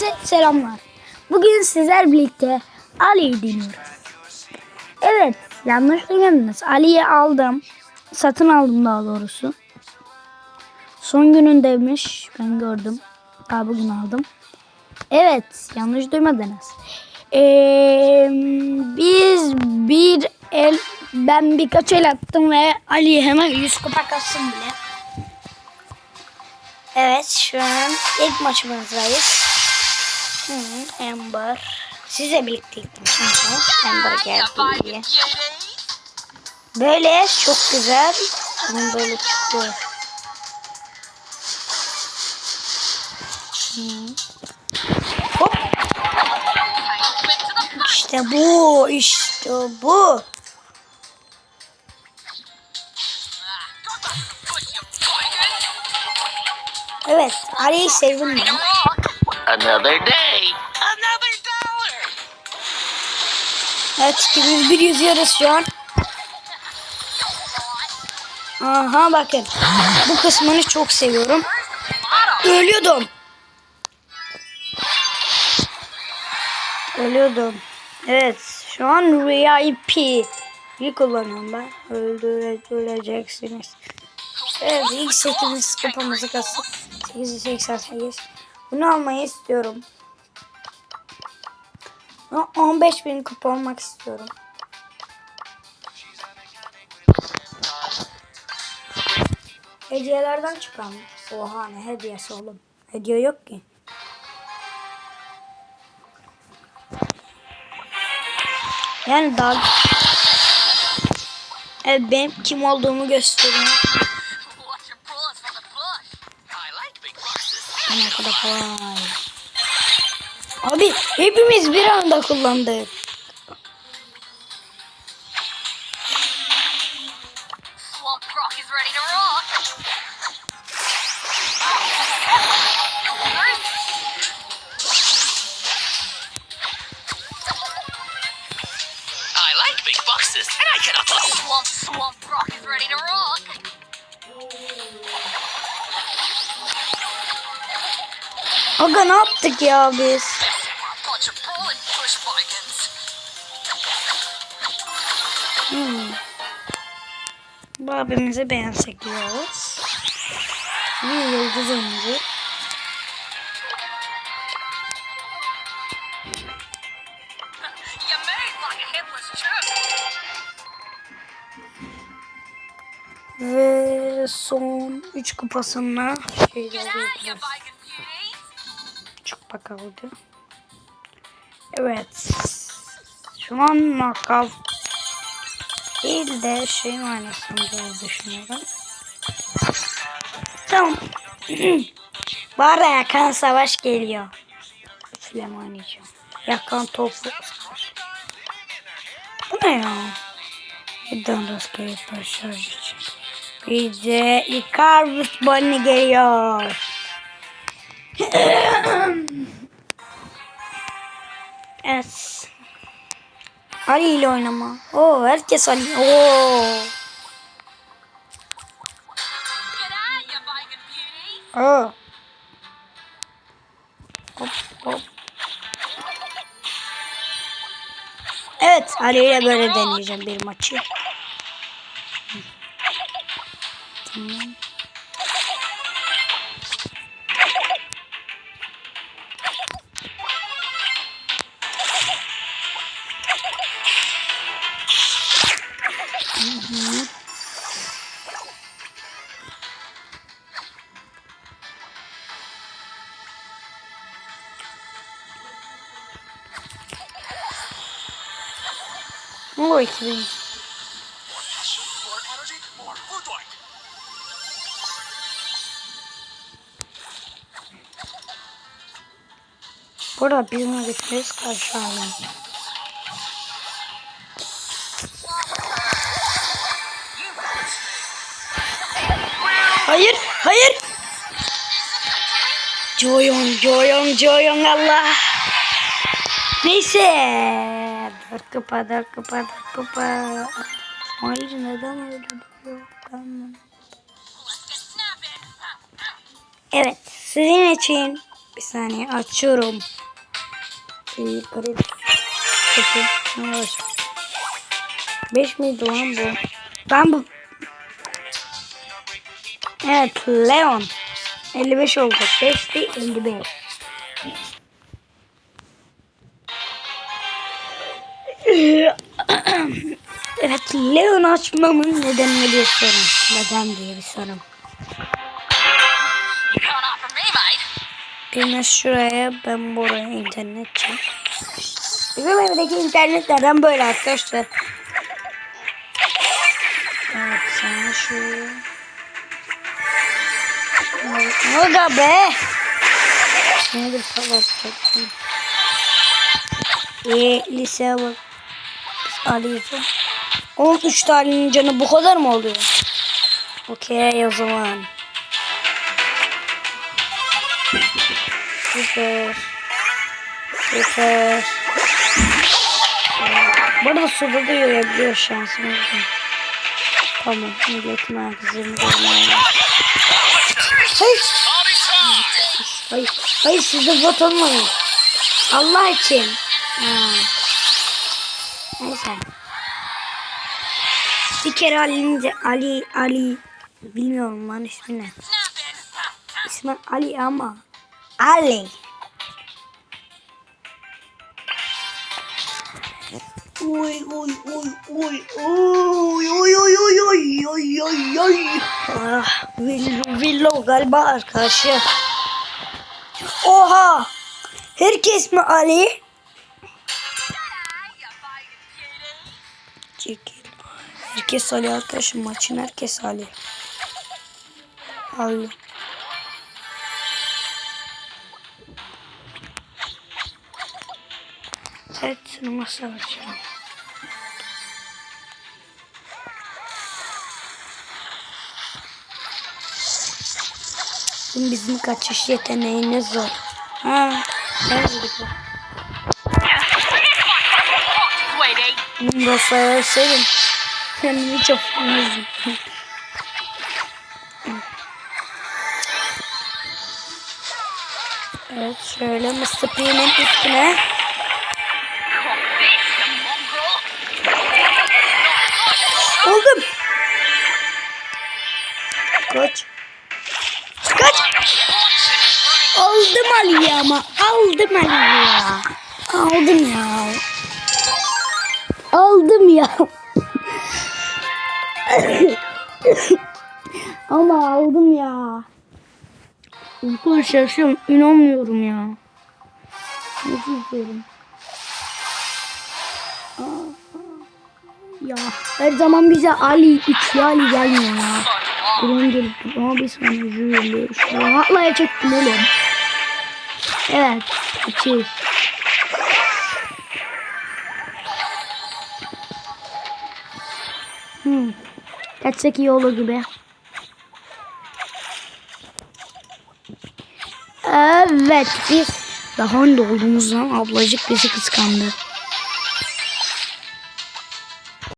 Herkese selamlar. Bugün sizler birlikte Ali'yi deniyoruz. Evet, yanlış duymadınız. Ali'yi aldım. Satın aldım daha doğrusu. Son günündeymiş. Ben gördüm. Daha bugün aldım. Evet, yanlış duymadınız. Ee, biz bir el, ben birkaç el attım ve Ali hemen 100 kupa kassın bile. Evet şu an ilk maçımızdayız. Hı, Amber. Sizle birlikte gittim çünkü. Amber geldi diye. Böyle çok güzel. Bunun böyle. Hı. Hop. İşte bu, işte bu. Evet, Ali'yi sevdim ben. Another day. Another dollar. Evet, biz bir yüzüyoruz şu an. Aha bakın. Bu kısmını çok seviyorum. Ölüyordum. Ölüyordum. Evet, şu an VIP. Bir kullanıyorum ben. Öldüreceksiniz. Evet, ilk 8. kupamızı kastık. 888. Bunu almayı istiyorum. Ben 15 bin kupa olmak istiyorum. Hediyelerden çıkan. Oha ne hediyesi oğlum. Hediye yok ki. Yani daha... Evet benim kim olduğumu gösteriyor. Ne kadar kolay. Abi hepimiz bir anda kullandık. Swamp Rock is ready to rock. I like big boxes, and I cannot. Swamp Swamp Rock is ready to rock. Aga ne yaptık ya biz? Hmm. Bu abimizi beğensek diyoruz. Bir yıldız oyuncu. Ve son 3 kupasına şeyler Get bakalım. Evet. Şu an knockout değil de şey oynasam diye düşünüyorum. Tamam. Bu arada yakan savaş geliyor. Oynayacağım. Yakan topu. Bu ne ya? Neden rastgele taşlar için? Bir de Icarus Bunny geliyor. Evet. Ali ile oynama. Oo herkes Ali. Oo. Oo. Hop hop. Evet Ali ile böyle deneyeceğim bir maçı. Tamam. Oo 2000. More energy, more food light. Burada bizim gitmeyiz karşı. Hayır, hayır. Joyon, Joyon, Joyon Allah. Neyse. Dört kupa, dört kupa, dört kupa. Hayır neden öyle snapping. Evet, sizin için Bir saniye açıyorum. Ne var? 5 miydi lan bu? Ben bu... Evet Leon. 55 oldu. 5 değil 55. Evet Leon açmamın nedenini bir sorun. Neden diye bir sorun. Birine şuraya ben buraya internet çek. Bizim evdeki internetlerden böyle arkadaşlar. Evet sana şu. Aga be. Bir kapatacaktım. Eee liseye bak. Onun üç tanenin canı bu kadar mı oluyor? Okey o zaman. Süper. Süper. Bu arada suda da görebiliyor şansımız var. Tamam. Milletin herkesini görmeye. Hayır. Hayır. Hayır siz de bot olmayın. Allah için. Ha. Neyse. Bir kere Ali'nin Ali Ali bilmiyorum lan ismi ne. İsmi Ali ama Ali. Oy oy oy oy oy oy oy oy oy oy oy oy. Ah, Willow, Willow galiba arkadaşı. Oha! Herkes mi Ali? Herkes Ali arkadaşım maçın herkes Ali. Ali. Evet, sınıma savaşacağım. Bizim kaçış yeteneğiniz var. Ha? Sweetie. Bunu da sayarsanım. Kendimi çok üzüldüm. Evet şöyle Mr. P'nin üstüne. Oldum. Kaç. Kaç. Aldım Ali'yi ama. Aldım Ali'yi ya. Aldım ya. Aldım ya. ama aldım ya. Arkadaşlar şu an inanmıyorum ya. Nasıl istiyorum? Ya her zaman bize Ali, üçlü Ali gelmiyor ya. Drone gelip ama bir saniye üzülüyor. Şu atlaya çektim oğlum. Evet. Kaçış. Hmm. Kaçsak iyi olur gibi. Evet biz daha önde olduğumuzdan ablacık bizi kıskandı.